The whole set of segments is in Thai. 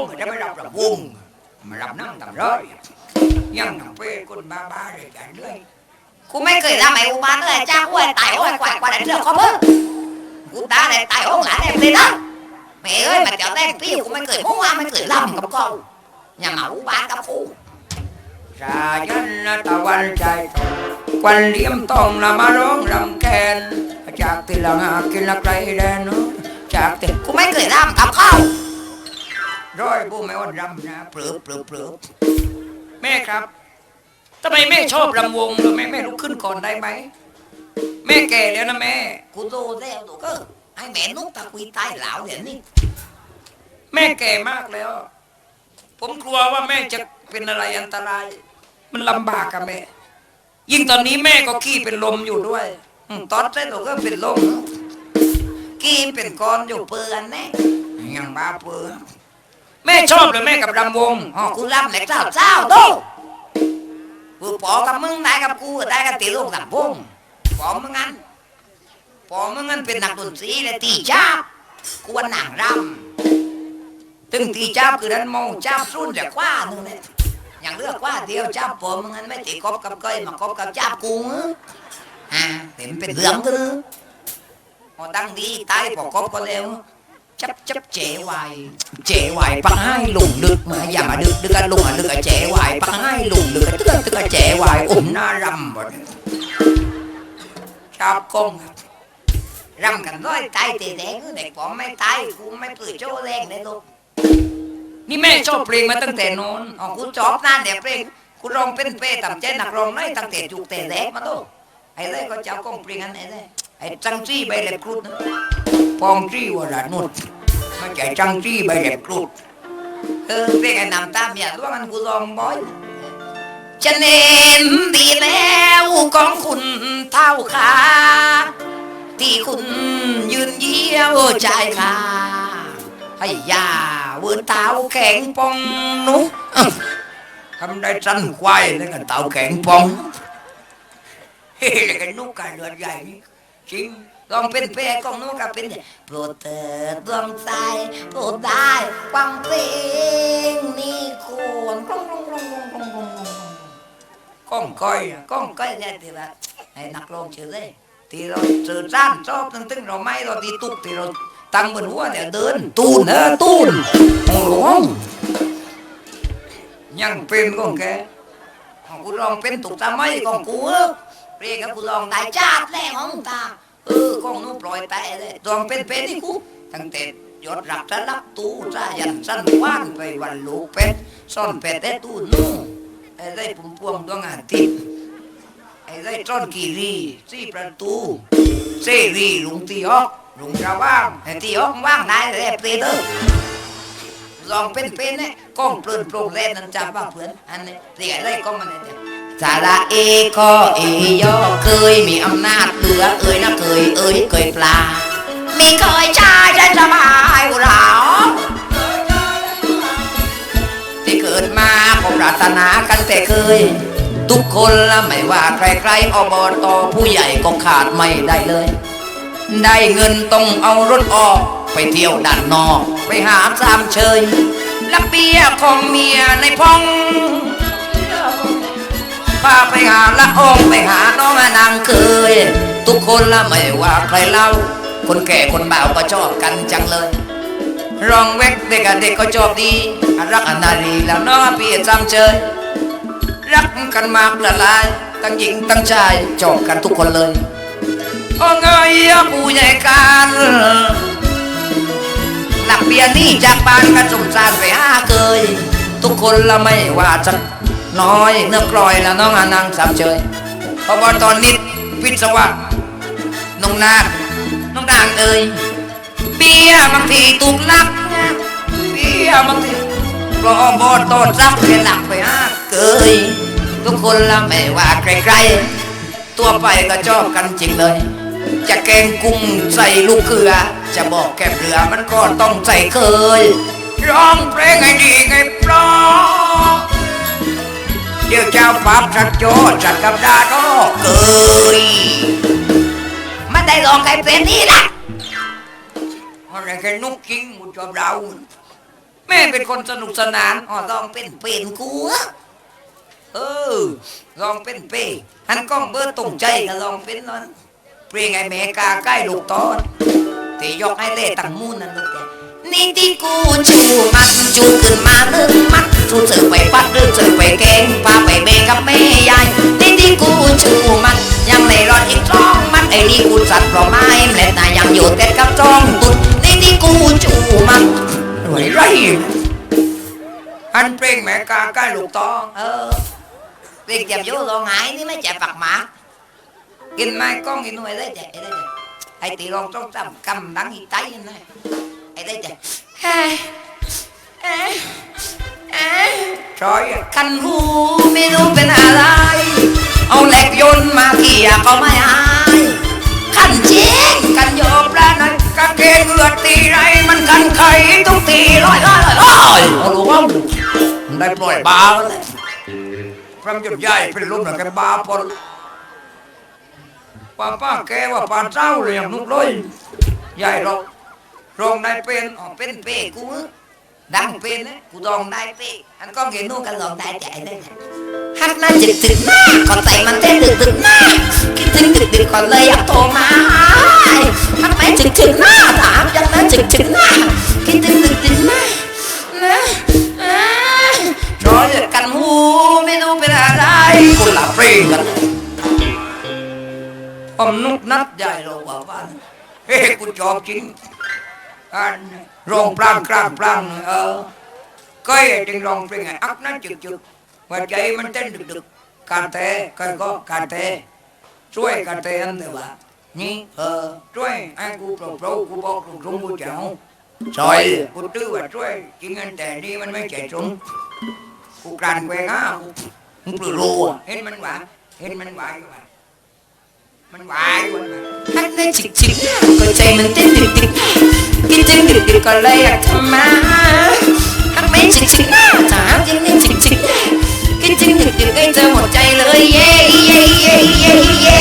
งจะไม่รับรำวงมารับนั่งทำร้อยยังทำเป้คนบ้าบ้าเลยกันด้วยกูไม่เคยทำไอ้อุบาทเลยจ้ากูไอ้ตายโอ้ยกวาดกวาดไอ้เรื่องของมึงกูตายเลยตายโอ้หลานเอ็มเลยนะแม่เอ้ยมาเจ้าแต้งพี่กูไม่เคยมั่วไม่เคยล่ำกับเขาอย่ามาอุบาทกับกูสายันละตะวันใจตรงควันเลี้ยมตองละมาร้องรำแคนจากที่ละหากินละไกลแดนโน้นจากที่กูไม่เคยล่ำกับเขาร้อยผู้ไม่อ่อนรำนะเปลือเปลือเปลือแม่ครับทำไมแม่ชอบรำวงหรือแม่แม่ลุกขึ้นก่อนได้ไหมแม่แก่แล้วนะแม่กูโตแล้วตัวก็ไอ้แม่นุ๊กตะกุยตายเหลาเดี๋ยวนี้แม่แก่มากแล้ว ผมกลัวว่าแม่จะเป็นอะไรอันตราย มันลำบากกับแม่ ยิ่งตอนนี้แม่ก็ขี้เป็นลมอยู่ด้วยอืมตอนเส้นเราก็เป็นลมกีเป็นก้อนอยู่เปื่อนแน่ยังบ้าเปื้อ แม่ชอบเลยแม่กับรำวงอ๋อกูล่ำแหลกเจ้าเจ้าโตกูปอกับมึงได้กับกูได้กับตีลูกหลับพงปอมึงงั้นปอมึงงั้นเป็นนักดนตรีเลยตีจ้าบกูว่าหนังรำตึงตีจ้าบคือนั้นโมงจ้าบรุ่นจากว่านึงเนี่ยอย่างเลือกว่าเดียวจ้าบปอมึงงั้นไม่ตีกบกับก้อยมากบกับจ้าบกูอ่าเห็นเป็นเรื่องกันเลยพอตั้งดีตายพอกบก็เร็ว จับจับเจ๋วไวเจ๋ไหวปักให้ลุงดึกมาอย่ามาดึกดึกกันลุงอะดึกอะเจ๋ไหวปักให้ลุงดึกอะตึกอะตึกอะเจ๋ไหวอุ้มหน้ารำหมดชอบกงรำกันร้อยตายตีแดงเด็กผมไม่ตายกูไม่ปืนโจ้แรงเลยลูกนี่แม่ชอบเพลงมาตั้งแต่โน้นอ๋อกูจอบนั่นเดี๋ยวเพลงกูร้องเป็นเป้ต่ำใจหนักร้องน้อยตั้งแต่จุกแต่แรกมาลูกไอ้เลยก็เจ้ากองเพลงอันไหนเลย ไอ้จังจี้ใบเล็บครุฑปองจี้วรานุชไม่ใช่จังจี้ใบเล็บกรุดเออเพลงไอ้น้ำตาเมียร้องมันกูร้องบ่อยจะเน้นดีแล้วของคุณเท่าขาที่คุณยืนเยี่ยวใจค่ะให้ยาเวินเท้าแข็งปองนุ๊กทำได้สั้นควายแล้วกันเต่าแข็งปองเฮ้ยแล้วกันนุกการเลือดใหญ่ จริงลองเป็นเป้ของนู้นกับเป็นโปรดเถิดดวงใจโปรดได้ฟังเพลงนี่ควรก้องกองกล้องกองกล้องกองก้องก้อยอะกล้องก็เนี่ยทีละให้นักร้องเฉยเลยที่เราสื่อสารชอบตึงตึ้งเราไม่เราตีตุกที่เราตั้งบนหัวเนี่ยเดินตูนเออตูนโอ้โหยังเป็นก้องแกของกูลองเป็นตุกตาไม่ของกูเออ เพลงกับกูลองได้จาดแรงของตาเออกล้องนู้ปล่อยไปเลยลองเป็นเป็นนี่กูตั้งแต่ยอดรักจะรักตู้ซายันสั้นว่านไปวันลูกเป็ดซ่อนเป็ดแต่ตู้นู้นไอ้ได้ปุ่มพวงดวงอาทิตย์ไอ้ได้ซ่อนกีรีสี่ประตูเซรีลุงตีออกลุงจะว่างไอ้ตีออกว่างได้เลยเปรตเตอร์ลองเป็นเป็นเนี่ยกล้องเปลือนโปร่งแล่นนั่นจับว่าเพื่อนอันนี้เรียกอะไรกล้องมันเนี่ย สาระเอก็เอยอเคยมีอำนาจเหลือเอ่ยนะเคยเอ่ยเคยปลา มีเคยชายใจสบายหรอที่เกิดมาก็ปรารถนากันแต่เคย ทุกคนละไม่ว่าใครๆอบอตอผู้ใหญ่ก็ขาดไม่ได้เลย ได้เงินต้องเอารถออก ไปเที่ยวด้านนอก ไปหาสามเชยลักเบียของเมียในพอง พาไปหาละอองไปหาน้องนางเคย ทุกคนละไม่ว่าใครเล่า คนแก่คนบ่าวก็ชอบกันจังเลยรองเวกเด็กกับเด็กก็ชอบดี รักอนารีแล้วน้องพี่จำเชยรักกันมากละลายทั้งหญิงทั้งชายชอบกันทุกคนเลยโอ้เงยผู้ใหญ่กันหลักเบียร์นี่จากบ้านกันสมสารไปห้าเคยทุกคนละไม่ว่าจะ น้อยเนื้อกลอยแล้วน้องอานังสามเชยพราะว่าตอนนี้วิศวะน้องนาคน้องนางเอ่ยเบียบางทีตุกลักเบียบางทีรอบอต้นซักเป็นหลักไปห้าเคยทุกคนละไม่ว่าใครๆตัวไปก็ชอบกันจริงเลย จะแกงกุ้งใส่ลูกเกลือ จะบอกแกเรือมันก็ต้องใส่เคยร้องเพลงให้ดีไงเพราะ เดี๋ยวเจ้าปับสักโจสักกับดาก็เกยไม่ได้ร้องใครเป็นนี่นะอะไรแค่นุกจริงมุจอบเราแม่แม่เป็นคนสนุกสนานอ๋อลองเป็นเป็นกูอะเออลองเป็นเป้หันกล้องเบอร์ตรงใจก็ลองเป็นนอนเปรียงไอ้แม่กาใกล้ลูกตอนตียกให้เล่ตั้งมูนนั่นลูกแกนี่ที่กูชูมัดจูขึ้นมาหนึ่งมัด จูเสือไปปัดหรือเสือไปแกงพาไปเบกับแม่ยายนี่ที่กูชูมัดยังในรอดอีกสองมัดไอ้นี่กูสัตว์เพราะไม้เล็ดนายังอยู่แต่กับจ้องตุดนี่ที่กูชูมัน่วยไรหันเปรียงแม่กากล้ลูกตอนเออเรียกจับโยลองไหายนี่ไม่จับปากหมากินไม้ก้องกินหน่วยได้ได้จับไอ้ได้จับไอ้ตีรองต้องจำกำดังอีไตนั่นไอ้ได้จับเฮ้ยเอ๊ะเอ๊ะ ชอยคันหูไม่รู้เป็นอะไร เอาเหล็กยนต์มาเขี่ยก็ไม่หายคันเจ๊งกันโยบแล้วนะกางเกงเลือดตีไรมันกันไข่ต้องตีร้อยร้อยร้อยร้อยเอาลูกเอาได้ปล่อยบาแล้วแหละพระจุดใหญ่เป็นลูกหนังแกบาปนป้าป้าแกว่าปานเจ้าเลยอย่างนุกเลยใหญ่เรารองได้เป็นอ๋อเป็นเป้กู ดังเป็นนะกูดองได้เป้อันก็เห็นนู่นกันลองได้ใจได้ฮักน่าจึกถึงหน้าก่อนใจมันเต้นดึกดึกหน้าคิดถึงดึกดึกก่อนเลยอยากโทรมาฮักแม่จึกถึงหน้าถามยังแม่จึกถึงหน้าคิดถึงดึกดึกหน้านะอ่าชอยกันหูไม่รู้เป็นอะไรคนละเปรงกันผมนุกนัดใหญ่เราว่าบ้านเฮ้กูชอบจริง rồng plang plang plang ờ cái trên rồng plang này ấp nó chực chực. Và chạy mình trên được được cà tê cái có cà tê. Chuối cà tê ăn được à nhí ờ chuối ăn cu pro pro, cu bo, cu rung, cu chảo. Rồi cu tư và chuối chỉ ngân tệ đi mình mới chạy trúng cu càn quen á cu lù lù hết mình quả. Hết mình quả, các bạn. Mình quại mình hát nó chịch chịch. Còn chạy mình trên. được được จริงจริงดึกดึกก็เลยอยากทำมาทำไม่ชิกชิกหน้าจิจิงจริงชิกชิกจริงจริงดึกดึกก็จะหมดใจเลยเย้เย้เย้เย้เย้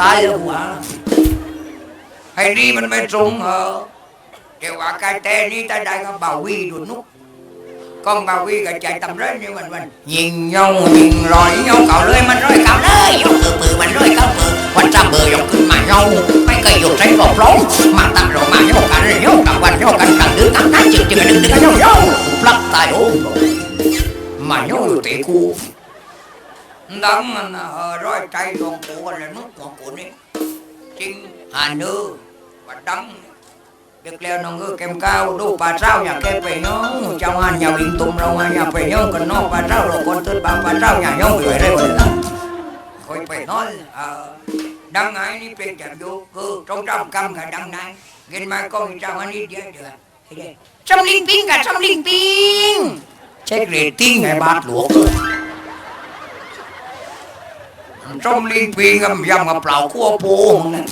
ตายแล้ววะไอ้นี่มันไม่ตรงเหรอเดี๋ยวว่าการเต้นนี่ตาได้ก็บ่าวีดูนุก con bà quy cả chạy tầm rơi như mình mình nhìn nhau nhìn rồi nhau cào lưới mình rồi cào lưới dòng cự bự mình rồi cào bự quanh ra bự dòng cự mà nhau. Mấy cây dột trái bột lố mà tầm rồi mà nhau cả rồi nhau. Cầm quanh nhau cạnh cầm đứa cắm tán chừng chừng đừng đứng nhau nhau. Lắc tài ôm mà nhau tệ cu. Đám mình hờ rồi chạy dòng cụ là nước của cụ này chính hà nữ và đóng. เกลี้ยน้องก็เก็มก้าวดูป่าเจ้าอย่าเก่ไปน้องเจ้าอันอย่าวิ่งตุ้มเราอย่าไปย่องกันน้องป่าเจ้าเราคนตื่นป่าป่าเจ้าอย่าย่องไปได้คนละคอยไปน้องดังไงนี่เป็นจับอยู่คือตรงจำกรรมกับดังไหนเงินมาก็มีเจ้าอันนี้เดือดเดือดช่มลิงปิงกับช่มลิงปิงเช็คเรตติ้งไอ้บาทหลวงช่มลิงปิงกับยำกับเปล่าขั้วโพงนั่น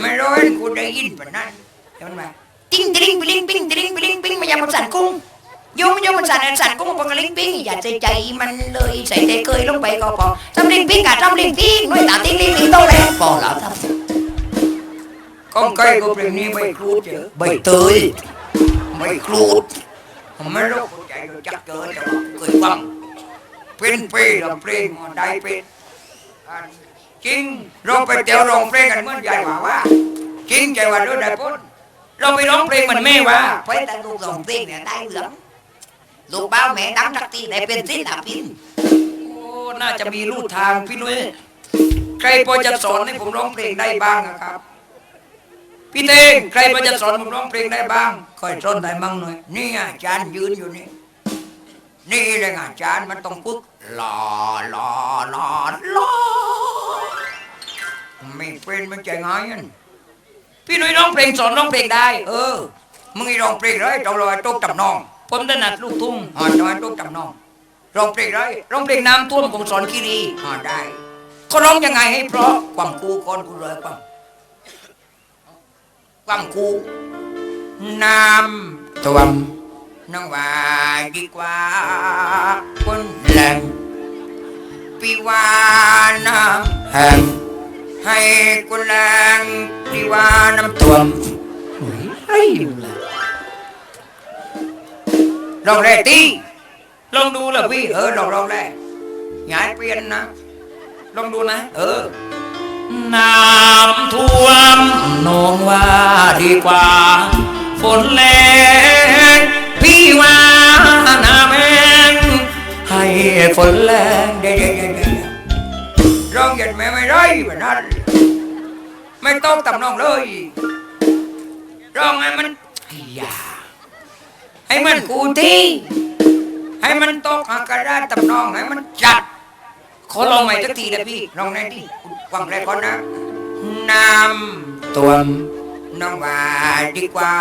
ไม่รู้อยกูได้ยินแบบนั้น เดี๋วมันมาจิ้งติ้งปิ้งปิ้งติ้งปิ้งปิ้งมายามันสั่นกุ้งโยมโยมมันสั่นสั่นกุ้งมันปกลิงปิ้งอย่าใจใจมันเลยใส่ใจเคยลงไปก็พอจำลิงปิ้งกับจำลิงปิ้งน้อยตาติ้งติ้งติ้งโตเล้วพอแล้วครับก้องใกล้ก็เป็นนี่ไม่ครูดเยอะใบเตยไม่ครูดผมไม่รู้ใจจักเจอแต่ว่าเคยฟังเป็นเพลงำเพลงได้เป็นจริงเราไปเตียวรองเปลงกันเมื่อใหญ่หว่าว่าจริงใจว่าด้วยได้พ้น เราไปร้องเพลงมันไม่ว่าไว้แต่ลูกสองติ้งเนี่ยได้เหลืองลูกเบ้าแม่ดังสักทีได้เป็นศิลปินโอ้น่าจะมีลู่ทางพี่นุ้ยใครพอจะสอนให้ผมร้องเพลงได้บ้างอะครับพี่เตงใครพอจะสอนผมร้องเพลงได้บ้างคอยสอนได้มั่งหน่อยนี่ไงอาจารย์ยืนอยู่นี่นี่เลยไงอาจารย์มันต้องปึ๊กหล่อหล่อหล่อหล่อไม่เป็นมันใจง่ายอัน พี่นุ้ยร้องเพลงสอนร้องเพลงได้ เออ มึงไอ้ร้องเพลงเลยต้องรอตุ๊กจำนอง ผมถนัดลูกทุ่งอ๋อจอยตุ๊กจำนองร้องเพลงไรร้องเพลงน้ำท่วมของสอนคีรีอ่าได้เขาร้องยังไงให้เพราะความคูก่อนกูเลยความความคูน้ำท่วมน้องว่าดีกว่าคนแหลงปีวาน้ำแห้ง ให้คนแรงปีวาน้ำท่วมเฮ้ยลองแรกตีลองดูเหรอพี่เออลองลองแรกย้ายเปลี่ยนนะ ลองดูนะ เออน้ำท่วมน้องว่าดีกว่า ฝนแรงพี่ว่าน้ำแห้งให้ฝนแรงเดี๋ยวเดี๋ยว เดี๋ยวเดี๋ยวร้องยันแม่ไม่ไรแบบนั้นไม่ต้องตำน้องเลยร้องให้มันไอ้ยาให้มันกูที่ให้มันตกอากาศได้ตำน้องให้มันจัดขอลองใหม่สักทีนะพี่ลองในที่ฟังแรกก่อนนะน้ำท่วมน้องว่าดีกว่า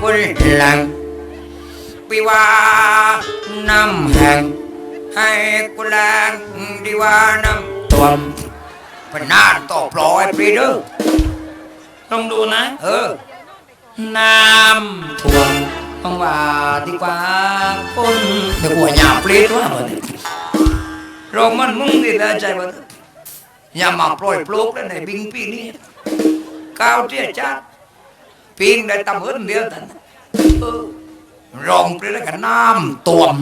คนหลังปีว่าน้ำแห้งให้กุแรงดีว่าน้ำ วมพนานต่อปล่อยปรีเด้อลองดูนะ เออ น้ำท่วมต้องว่าดีกว่าคนเดี๋ยวกูหยาบปรีดว่ามันโรมันมึงดีแล้วใจมันอย่ามาปล่อยปลูกแล้วในบิงปีนี้ก้าวเที่ยจัดปิงได้ตำเอินเดียวแต่เออรองปรีแล้วกันน้ำท่วม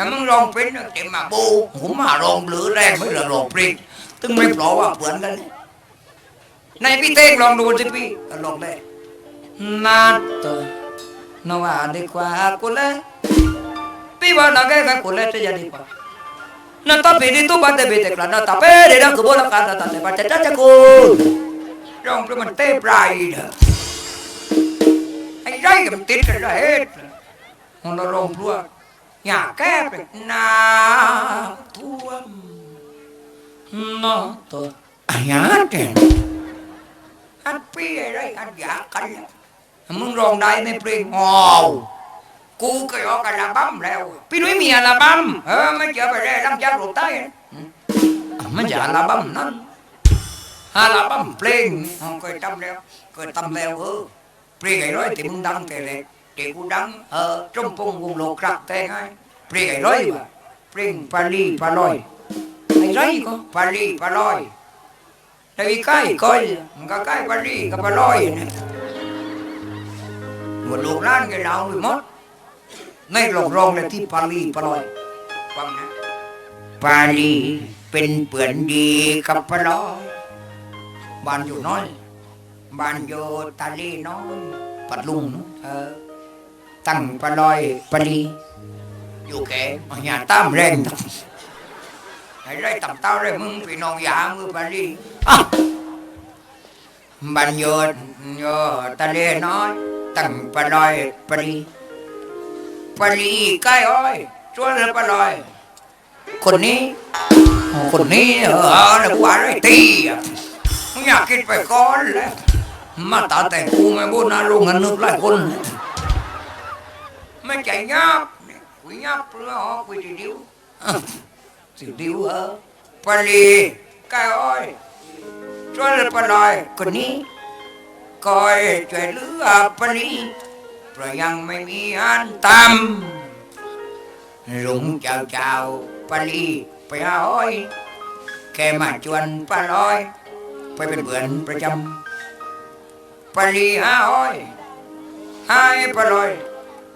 ถ้ามึงลองเป็นเต็มมาบูผมมาลองหรือแรงไม่เหลือลองปริงตึงไม่ปลอว่าเปลือนกันนี่ในพี่เต้งลองดูสิพี่ลองได้นาตัวนว่าดีกว่ากูเลยพี่ว่านักแก่กูเลยจะดีกว่านั่น tapi di tu pada bete kerana tapi di dalam kebun kata tante baca caca ku ลองปริมันเต้ปลายเด้ อไอ้ไรกับมันติดกันได้เฮ็ดมันเราลองพลัวอยากแก้ไปน้ำท่วม no to อันยาเด่นอันปี้อะไรอันอยากกันเนี่ยมึงลองได้ในเพลงอ๋อกูเคยออกอัลบั้มแล้ว พี่นุ้ยมีอัลบั้มเออไม่เจอไปได้ลำจากลูกใต้นะมันจะอัลบั้มนั้นอัลบั้มเพลงอ๋อเคยทำแล้วเคยทำแล้วเออเพลงไอ้ร้อยที่มึงดังแต่เล็ก ที่กูดังเออจมพงวงโลกรักแต่ไงเพลงไอ้ร้อยว่ะเพลงปาลีปาลอยไอ้ไรก็ปาลีปาลอยแต่อีใกล้ก้อยมันก็ใกล้ปาลีกับปาลอยเนี่ยหมดลูกร้านกันเราไปหมดในโรงรองเลยที่ปาลีปาลอยฟังนะปาลีเป็นเปือนดีกับปลอยบ้านอยู่น้อยบ้านอยู่ตาลีน้อยปัดลุงเนอะเออ ตั้งปลอยปาลีอยู่แก่อย่าตามแรงไอ้ไรต่ำเต้าไรมึงพี่น้องยามือปลีอะบ้านอยู่อยู่ตาลีน้อย ตั้งปลอยปาลีปาลีใกล้อ้อยชวนปลอย คนนี้ คนนี้เออแล้วกูอะไรตีอะมึงอยากคิดไปก่อนแล้วมาตาแต่กูไม่บุญนะลุงกันนึกหลายคน ไม่ใจงับกูงับเปลือกกูจะดิ้วอะสิดิ้วเออปลีกายอ้อยช่วยปลอยคนนี้คอยช่วยเหลือปลีเพราะยังไม่มีอันตำลุงเจ้าเจ้าปาลีไปหาอ้อยแค่มาชวนปลาลอย ไปเป็นเพื่อนประจำปาลีหาอ้อยให้ปลาลอย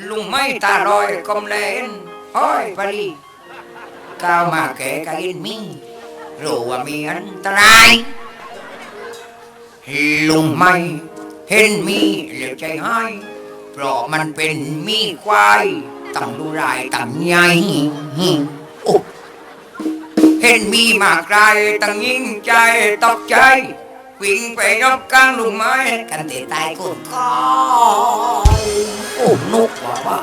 ลงเห็นมีตัวดำไม่โรยตำปรือดีเรียกลุงไม่นั่งอยู่ใต้ก้นคอยให้มาช่วยปลอยมาเลยอ้อยมาเลยมีลุงไม่ตาลอยกมเลนอ้อยปลีก้าวมาแก่กะอินมีรู้ว่ามีอันตรายลุงไม่เห็นมีเหลียวใจให้ เพราะมันเป็นมีควายตั้งดูรายตั้งใหญ่โอ้เห็นมีมากรายตั้งยิ่งใจตกใจ วิ่งไปยกกลางลุงไม้กันเตะตายกุนคอยโอ้นกว่าว่า